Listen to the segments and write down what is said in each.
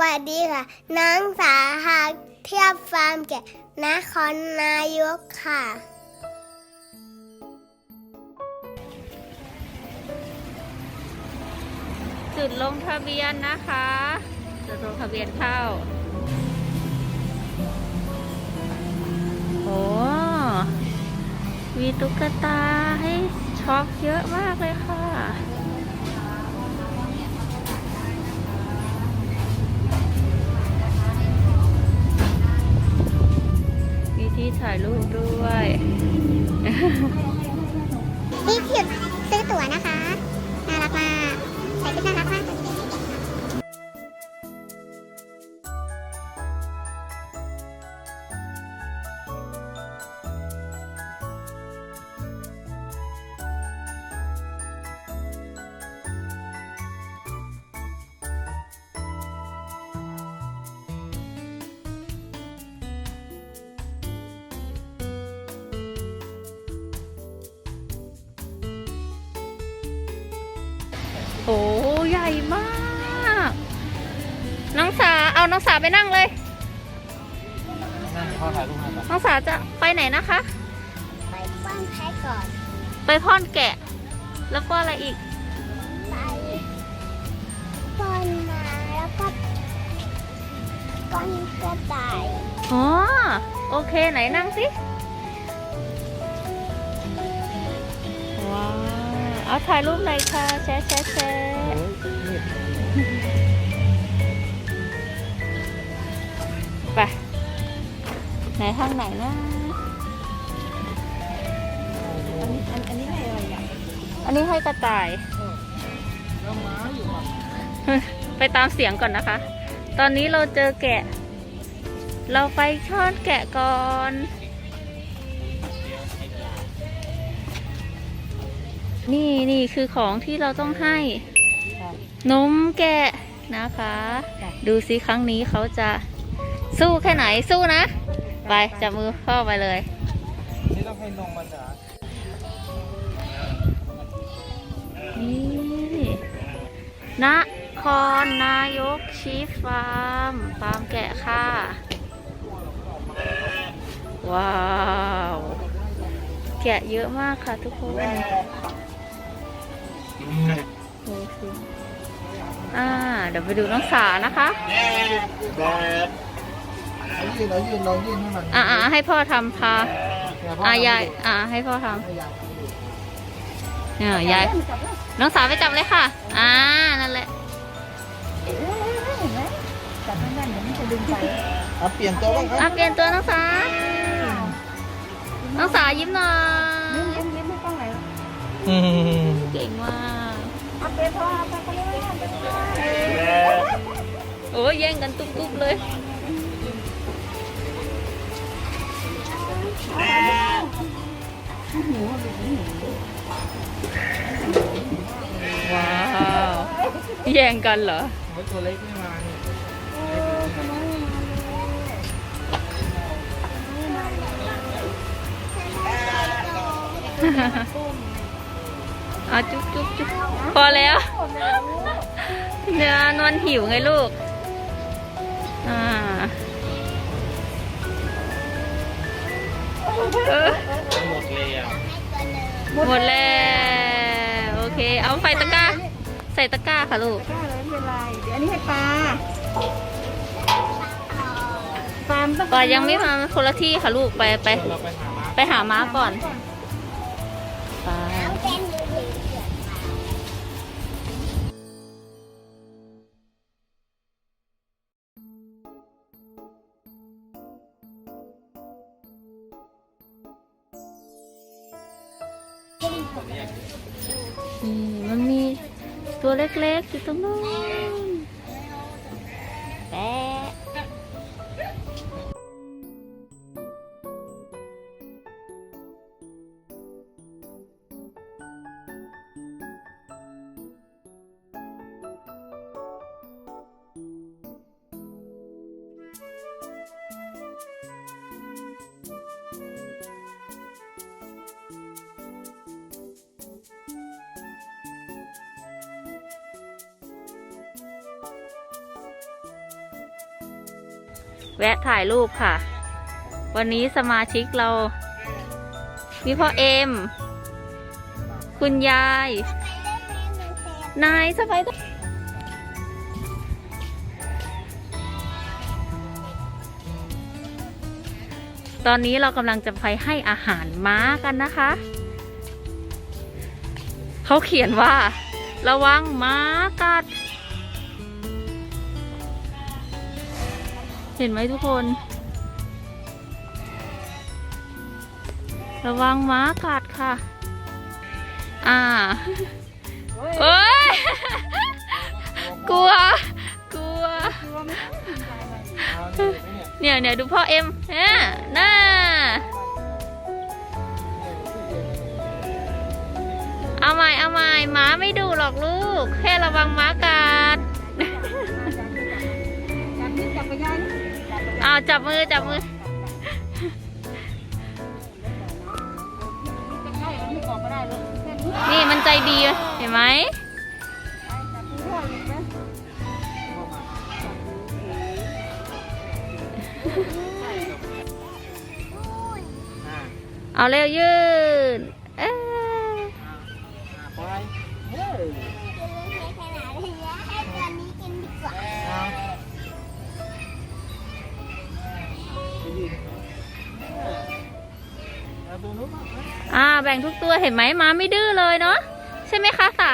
วัสดีค่ะนางสาหาเทียบฟาร์มแกะนครนายกค่ะ จุดลงทะเบียนนะคะจุดลงทะเบียนเข้าโอ้มีตุ๊กตาให้ช็อปเยอะมากเลยค่ะายรูปด้วยนี่คือซื้อตั๋วนะคะ โอ้ใหญ่มาก น้องสาเอาน้องสาไปนั่งเลย นั่นพ่อถ่ายรูปให้ก่อนน้องสาจะไปไหนนะคะ ไปป้อนแพ้ก่อน ไปพ่อนแกะ แล้วก็อะไรอีก ไปป้อนมาแล้วก็ป้อนกระต่าย อ๋อ โอเคไหนนั่งสิ เอาถ่ายรูปหน่อยค่ะ แชร์แชร์แชร์ไปไหนทางไหนนะอันนี้ให้อะไรอะอันนี้ให้กระต่าย แล้วม้าอยู่อะไปตามเสียงก่อนนะคะ ตอนนี้เราเจอแกะ เราไปช่อนแกะก่อน นี่นี่คือของที่เราต้องให้นมแกะนะคะ ดูซิครั้งนี้เขาจะสู้แค่ไหนสู้นะ ไปจับมือพ่อไปเลยนี่ต้องให้นมมันจ๋านี่นครนายกชีฟฟาร์มฟาร์มแกะค่ะ ว้าว แกะเยอะมากค่ะทุกคน ดูสิอ่า เดี๋ยวไปดูน้องสานะคะ แบบเอายืนเอายืนลองยืนให้มันอ่าอ่าให้พ่อทำพาเนี่ยพ่อ่ายายทำดิอ่าให้พ่อทให้ยายทำดิำเนี่ยยายน้องสาวไปจับเลยค่ะ อ่า นั่นแหละเอาเปลี่ยนตัวบ้างคอะรับเปลี่ยนตัวน้องสาน้องสายิ้มหน่อยอืมเก่งมากโอ้ยแย่งกันตุ๊บๆเลยว้าวแย่งกั นเหรอโอ้ยตัวเล็กไม่มา เนี่ยเอาจุ๊บจุ๊บจุ๊บพอแล้วเนื้อนวลหิวไงลูก อ่าเออหมดเลยอะหมดแล้วโอเค เอาใส่ตะกร้า ใส่ตะกร้าค่ะลูกได้เลยไม่เป็นไร เดี๋ยวอันนี้ให้ปลาฟาร์มต้องก่อนยังไม่มาคนละที่ค่ะลูก ไปไปเราไปหาม้าไปหาม้าก่อน ไปนี่มันมีตัวเล็กๆอยู่ตรงนู้น แวะถ่ายรูปค่ะ วันนี้สมาชิกเรามีพ่อเอ็ม คุณยาย นายสบายตัวตอนนี้เรากำลังจะไปให้อาหารม้ากันนะคะ เขาเขียนว่า ระวังม้ากัด เห็นไหมทุกคน ระวังม้ากัดค่ะ อ่าเอ้ย กลัว กลัว เนี่ยเนี่ยดูพ่อเอ็มเนี่ยน่าเอาใหม่เอาใหม่หมาไม่ดูหรอกลูก แค่ระวังหมากัด จับมือจับไปยังจับไปเอ้าวจับมือจับมือนี่มันใจดีเห็นไหมเอาเร็วยืน อ่าแบ่งทุกตัวเห็นไหมหมาไม่ดื้อเลยเนาะใช่ไหมคะสา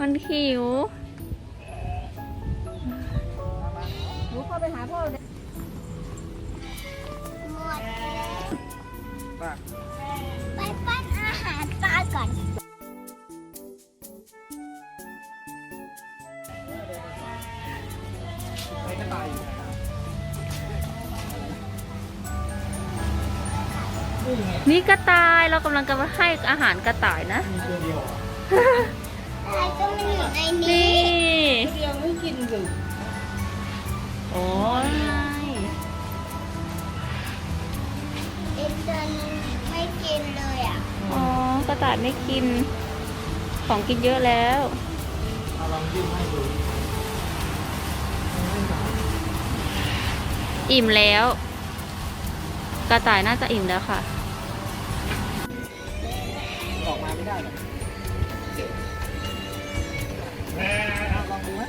มันหิวหนูเข้าไปหาพ่อเลยหมดแล้วไปไปปั้นอาหารปลาก่อน นครับนี่ไงนี่กระต่ายเรากำลังจะมาให้อาหารกระต่ายนะมีตัวเดียวอะอะไรก็มันอยู่ในนี้นี่เดียวไม่กินเลยโอ้ยเอ็นเดนไม่กินเลยอะอ๋อกระต่ายไม่กิน ของกินเยอะแล้ว เอาลองยืมให้ดู อิ่มแล้ว กระต่ายน่าจะอิ่มแล้วค่ะ ออกมาไม่ได้หรอกเอาลองดูไหม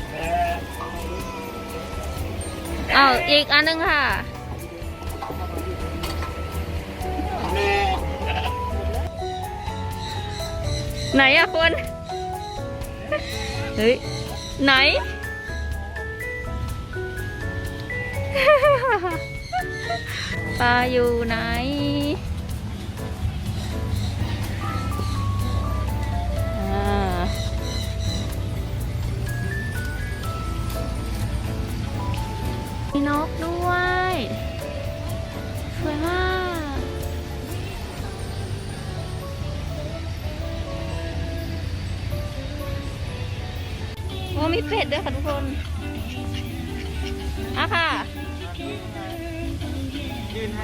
เอาอีกอันหนึงค่ะ ไหนอะคน เฮ้ย ไหน ปลาอยู่ไหน มีนกด้วย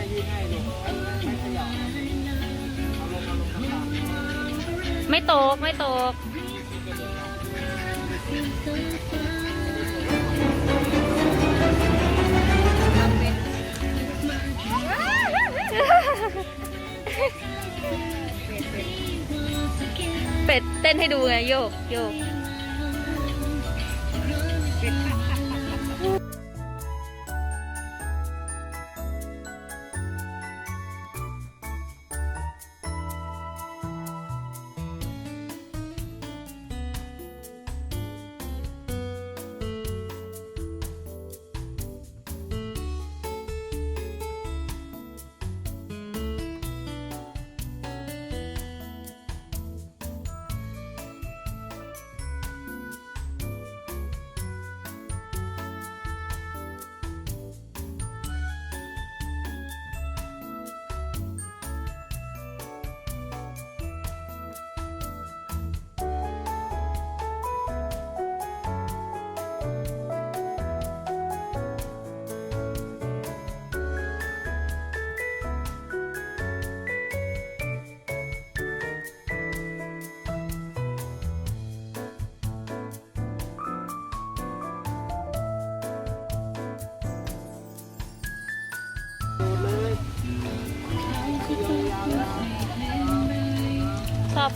ยืนให้ยืนให้ลูกไม่ขยับเอาลงเอาลงข้างล่างไม่ตก ไม่ตก เป็ดเต้นให้ดูไงโยกโยก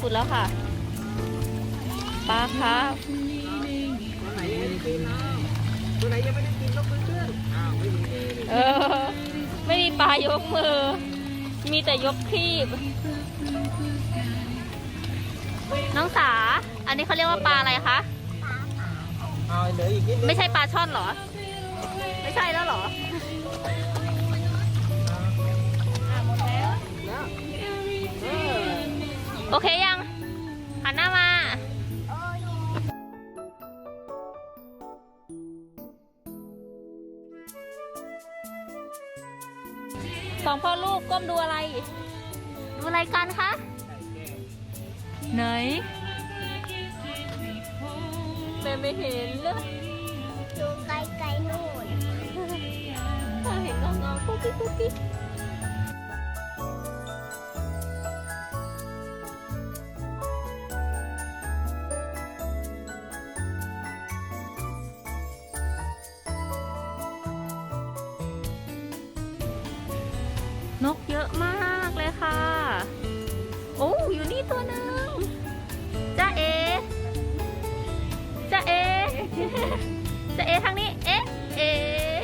ฝุ่นแล้วค่ะปลาครับตัวไหนยังไม่ได้กินนะตัวไหนยังไม่ได้กินยกมือขึ้นอ้าวไม่มีเออ ไม่มีปลายกมือ มีแต่ยกครีบ น้องสา อันนี้เขาเรียกว่าปลาอะไรคะ เอาเหลืออีกนิดนึงไม่ใช่ปลาช่อนเหรอ ไม่ใช่แล้วเหรอ โอเคยังหันหน้ามาสองพ่อลูกก้มดูอะไร ดูอะไรกันคะ ไหนแม่ไม่เห็นเลยดูไกลๆนู่นถ้าเห็นเงาเงาๆกุ๊กกิ๊กกุ๊กกิ๊ก จ้าเอทางนี้ เอ๊ะ เอ๊ะ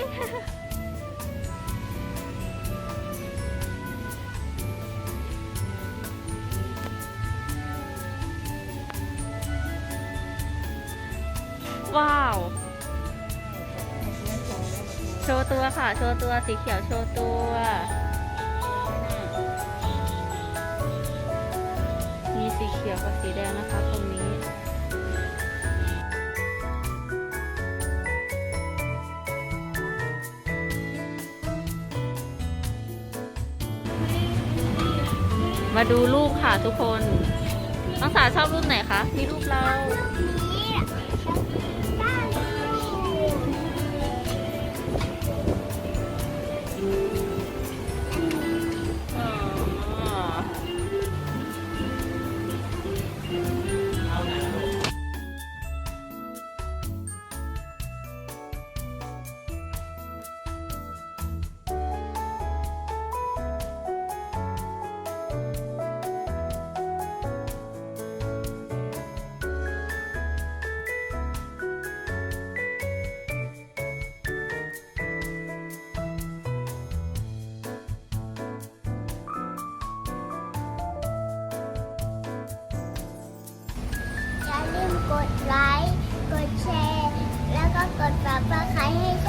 ว้าว โชว์ตัวค่ะ โชว์ตัวสีเขียวโชว์ตัว มีสีเขียวกับสีแดงนะคะตรงนี้ มาดูรูปค่ะทุกคนน้องสาวชอบรูปไหนคะมีรูปเรา กดไลค์ กดแชร์ แล้วก็กดฝากประคายให้ช่องหนูด้วยนะคะช่